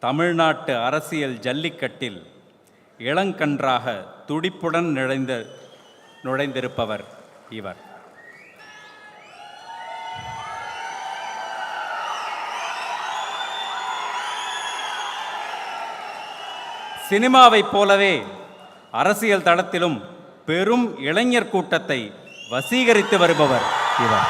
தமிழ்நாட்டு அரசியல் ஜல்லிக்கட்டில் இளங்கன்றாக துடிப்புடன் நுழைந்த நுழைந்திருப்பவர் இவர். சினிமாவைப் போலவே அரசியல் தளத்திலும் பெரும் இளைஞர் கூட்டத்தை வசீகரித்து வருபவர் இவர்.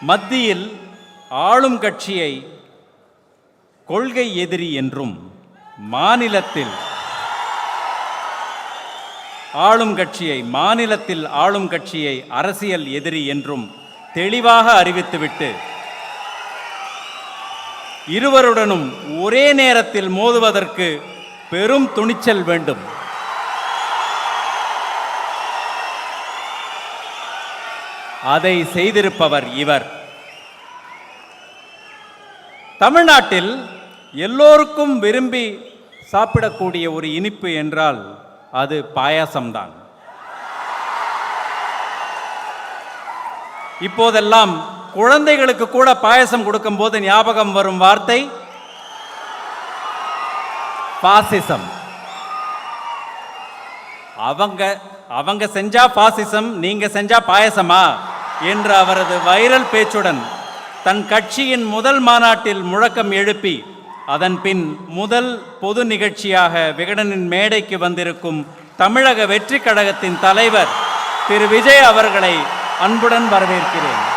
மத்தியில் ஆளும் கட்சியை கொள்கை எதிரி என்றும் மாநிலத்தில் ஆளும் கட்சியை மாநிலத்தில் ஆளும் கட்சியை அரசியல் எதிரி என்றும் தெளிவாக அறிவித்துவிட்டு இருவருடனும் ஒரே நேரத்தில் மோதுவதற்கு பெரும் துணிச்சல் வேண்டும். அதை செய்திருப்பவர் இவர். தமிழ்நாட்டில் எல்லோருக்கும் விரும்பி சாப்பிடக்கூடிய ஒரு இனிப்பு என்றால் அது பாயாசம்தான். இப்போதெல்லாம் குழந்தைகளுக்கு கூட பாயசம் கொடுக்கும்போது ஞாபகம் வரும் வார்த்தை பாசிசம். அவங்க அவங்க செஞ்சா பாசிசம் நீங்க செஞ்சா பாயசமா? என்ற அவரது வைரல் பேச்சுடன் தன் கட்சியின் முதல் மாநாட்டில் முழக்கம் எழுப்பி அதன் பின் முதல் பொது நிகழ்ச்சியாக விகடனின் மேடைக்கு வந்திருக்கும் தமிழக வெற்றி கழகத்தின் தலைவர் திரு விஜய் அவர்களை அன்புடன் வரவேற்கிறேன்.